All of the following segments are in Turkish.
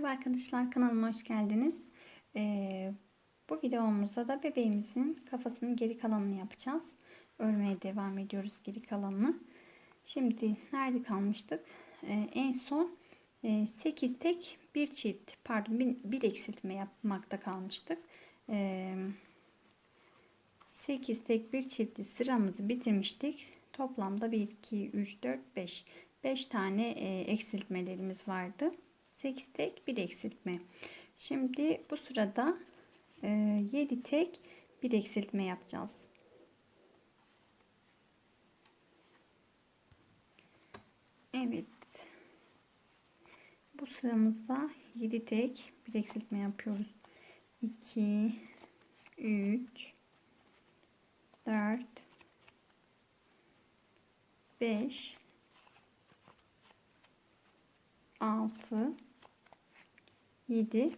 Merhaba arkadaşlar kanalıma hoş geldiniz. Ee, bu videomuzda da bebeğimizin kafasının geri kalanını yapacağız. Örmeye devam ediyoruz geri kalanını. Şimdi nerede kalmıştık? Ee, en son e, 8 tek bir çift pardon bir, bir eksiltme yapmakta kalmıştık. Ee, 8 tek bir çiftli sıramızı bitirmiştik. Toplamda 1, 2, 3, 4, 5. 5 tane e, eksiltmelerimiz vardı. 8 tek bir eksiltme. Şimdi bu sırada e, 7 tek bir eksiltme yapacağız. Evet. Bu sıramızda 7 tek bir eksiltme yapıyoruz. 2 3 4 5 6 7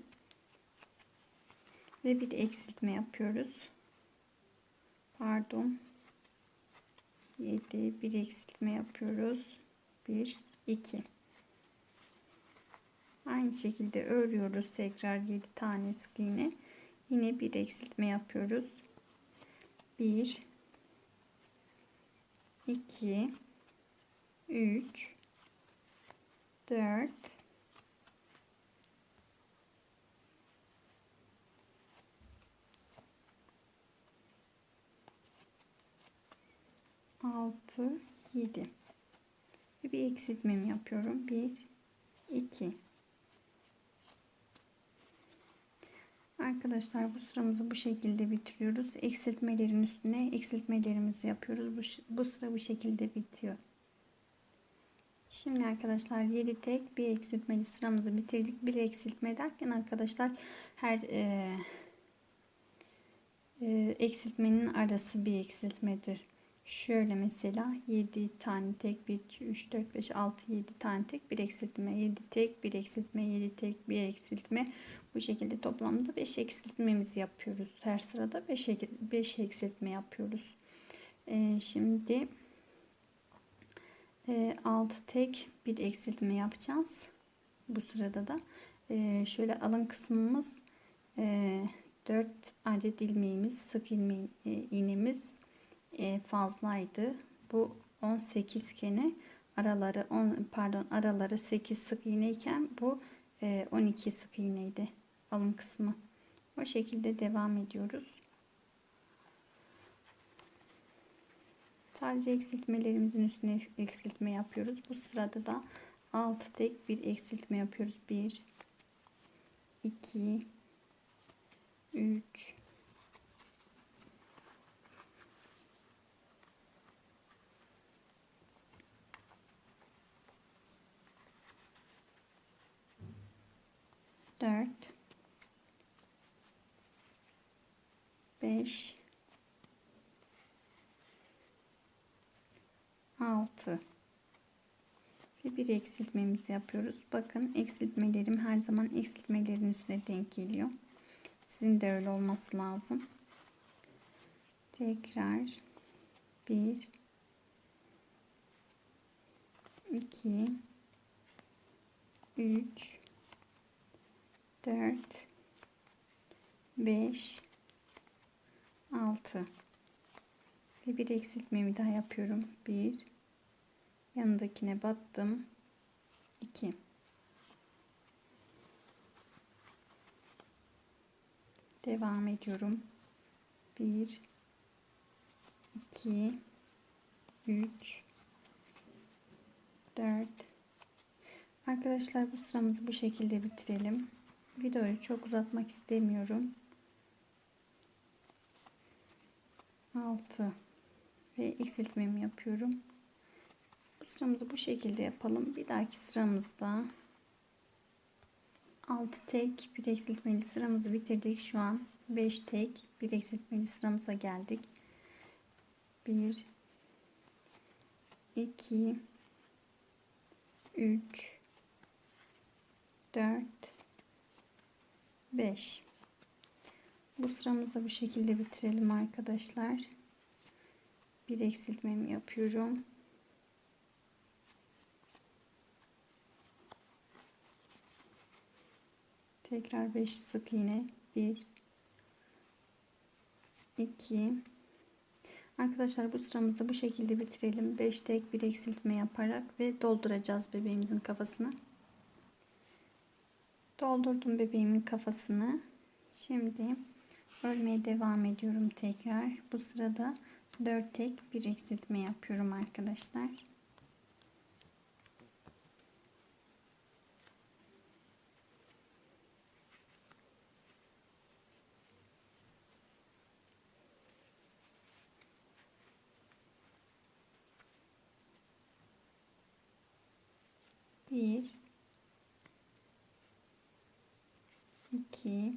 ve bir eksiltme yapıyoruz. Pardon. 7 bir eksiltme yapıyoruz. 1 2 Aynı şekilde örüyoruz tekrar 7 tane sık iğne. Yine bir eksiltme yapıyoruz. 1 2 3 4 6 7 ve bir eksiltmemi yapıyorum 1 2 Arkadaşlar bu sıramızı bu şekilde bitiriyoruz. Eksiltmelerin üstüne eksiltmelerimizi yapıyoruz. Bu, bu sıra bu şekilde bitiyor. Şimdi arkadaşlar 7 tek bir eksiltmeli sıramızı bitirdik. Bir eksiltme derken arkadaşlar her e, e, eksiltmenin arası bir eksiltmedir. Şöyle mesela 7 tane tek 1 2 3 4 5 6 7 tane tek bir eksiltme 7 tek bir eksiltme 7 tek bir eksiltme bu şekilde toplamda 5 eksiltmemizi yapıyoruz. Her sırada 5 5 eksiltme yapıyoruz. Ee, şimdi e, 6 tek bir eksiltme yapacağız. Bu sırada da e, şöyle alın kısmımız e, 4 adet ilmeğimiz sık e, iğnemiz e, fazlaydı. Bu 18 kene araları 10 pardon araları 8 sık iğne iken bu 12 e, sık iğneydi alım kısmı. O şekilde devam ediyoruz. Sadece eksiltmelerimizin üstüne eksiltme yapıyoruz. Bu sırada da 6 tek bir eksiltme yapıyoruz. 1 2 3 4 5 6 ve bir eksiltmemizi yapıyoruz. Bakın eksiltmelerim her zaman eksiltmelerin üstüne denk geliyor. Sizin de öyle olması lazım. Tekrar 1 2 3 4 5 6 ve bir eksiltmemi daha yapıyorum. 1 yanındakine battım. 2 devam ediyorum. 1 2 3 4 Arkadaşlar bu sıramızı bu şekilde bitirelim. Videoyu çok uzatmak istemiyorum. 6 ve eksiltmemi yapıyorum. Bu sıramızı bu şekilde yapalım. Bir dahaki sıramızda 6 tek bir eksiltmeli sıramızı bitirdik. Şu an 5 tek bir eksiltmeli sıramıza geldik. 1 2 3 4 5 bu sıramızda bu şekilde bitirelim arkadaşlar bir eksiltmemi yapıyorum Tekrar 5 sık iğne. 1 2 Arkadaşlar bu sıramızda bu şekilde bitirelim. 5 tek bir eksiltme yaparak ve dolduracağız bebeğimizin kafasını. Doldurdum bebeğimin kafasını. Şimdi örmeye devam ediyorum tekrar. Bu sırada 4 tek bir eksiltme yapıyorum arkadaşlar. Bir, iki,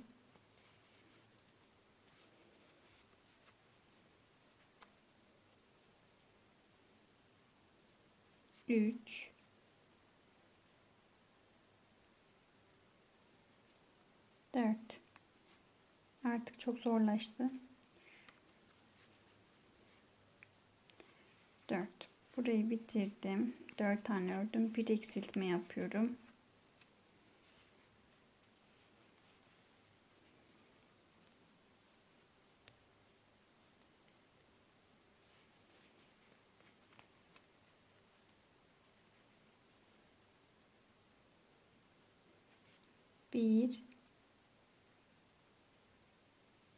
üç, dört. Artık çok zorlaştı. Dört. Burayı bitirdim. 4 tane ördüm. Bir eksiltme yapıyorum. Bir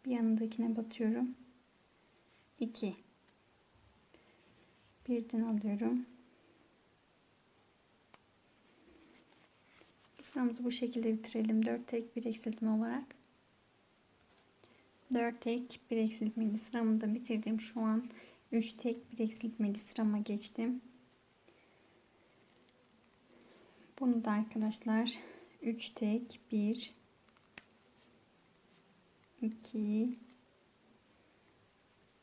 bir yanındakine batıyorum. 2 birden alıyorum. Sıramızı bu şekilde bitirelim. 4 tek bir eksiltme olarak. 4 tek bir eksiltmeli sıramı da bitirdim. Şu an 3 tek bir eksiltmeli sırama geçtim. Bunu da arkadaşlar 3 tek 1 2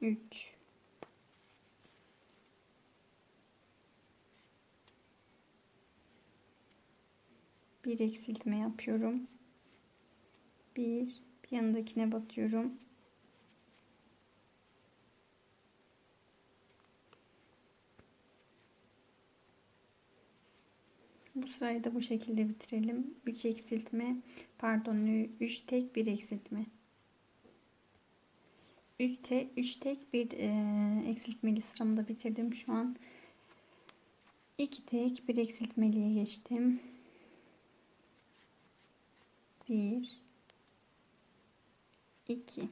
3 bir eksiltme yapıyorum. Bir, bir yanındakine batıyorum. Bu sırayı da bu şekilde bitirelim. 3 eksiltme, pardon 3 tek bir eksiltme. 3 tek 3 tek bir e, eksiltmeli sıramı da bitirdim. Şu an 2 tek bir eksiltmeliye geçtim bir iki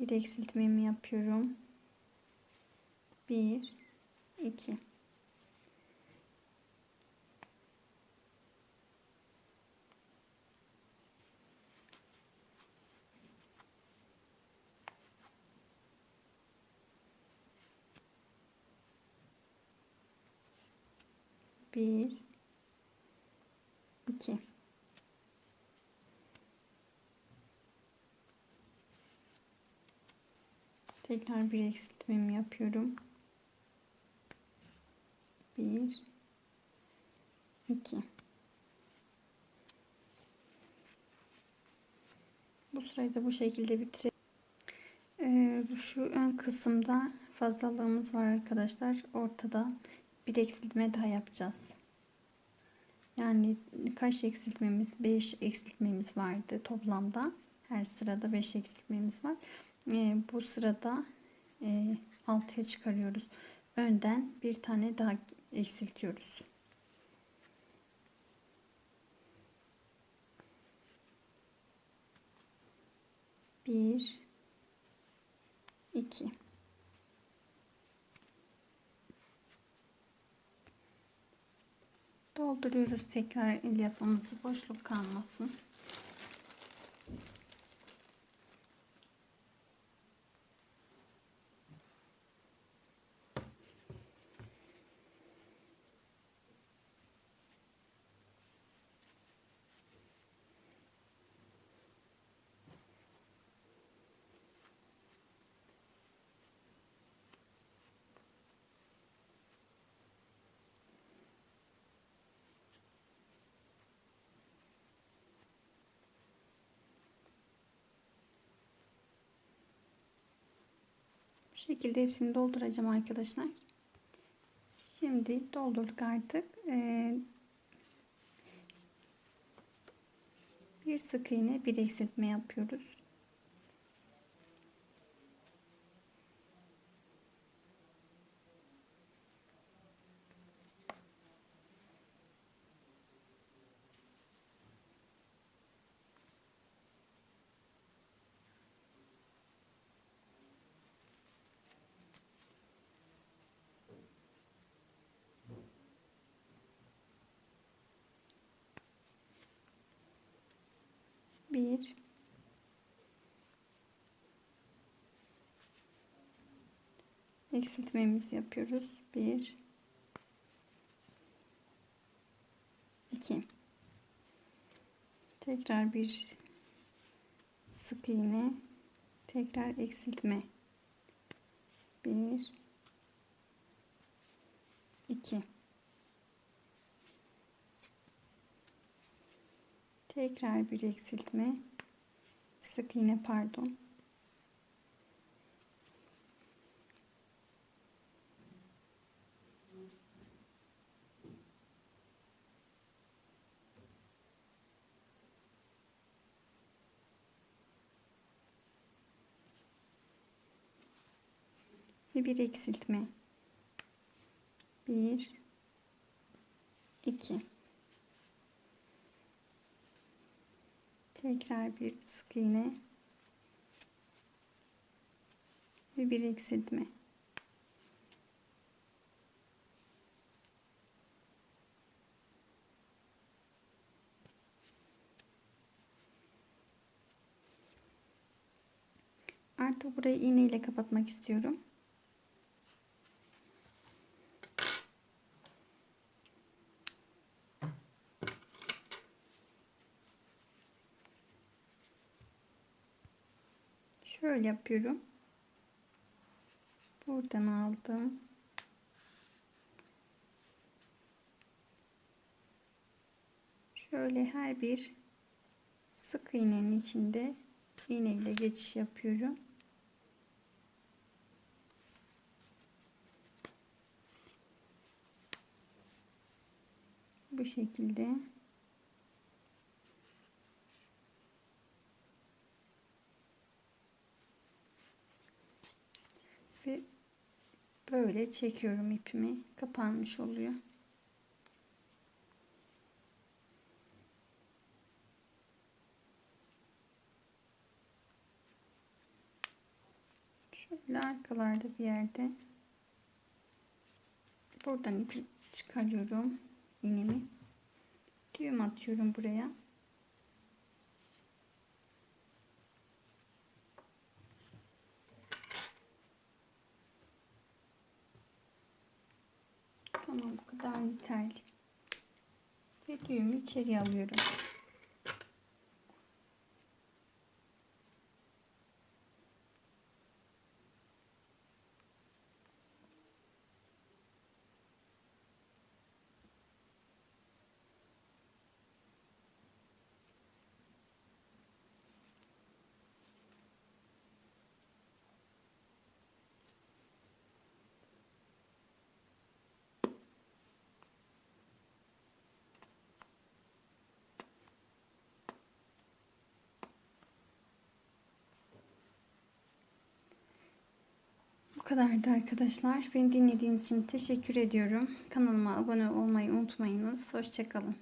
bir eksiltmemi yapıyorum bir iki. Bir iki. Tekrar bir eksiltmemi yapıyorum bir iki bu sırayı da bu şekilde bitirelim ee, şu ön kısımda fazlalığımız var arkadaşlar ortada bir eksiltme daha yapacağız. Yani kaç eksiltmemiz? 5 eksiltmemiz vardı toplamda. Her sırada 5 eksiltmemiz var. E, bu sırada e, 6'ya çıkarıyoruz. Önden bir tane daha eksiltiyoruz. Bir, iki. Dolduruyoruz tekrar elyafımızı boşluk kalmasın. Şekilde hepsini dolduracağım arkadaşlar. Şimdi doldurduk artık. Ee, bir sık iğne bir eksiltme yapıyoruz. Bir. Eksiltmemizi yapıyoruz. Bir. İki. Tekrar bir sık iğne. Tekrar eksiltme. Bir. İki tekrar bir eksiltme. Sık iğne pardon. Ve bir eksiltme. 1 2 Tekrar bir sık iğne ve bir eksiltme. Artık burayı iğne ile kapatmak istiyorum. Şöyle yapıyorum. Buradan aldım. Şöyle her bir sık iğnenin içinde iğne ile geçiş yapıyorum. Bu şekilde ve böyle çekiyorum ipimi. Kapanmış oluyor. Şöyle arkalarda bir yerde. Buradan ipi çıkarıyorum. İğnemi. Düğüm atıyorum buraya Tamam bu kadar yeterli. Ve düğümü içeri alıyorum. Bu kadardı arkadaşlar. Beni dinlediğiniz için teşekkür ediyorum. Kanalıma abone olmayı unutmayınız. Hoşçakalın.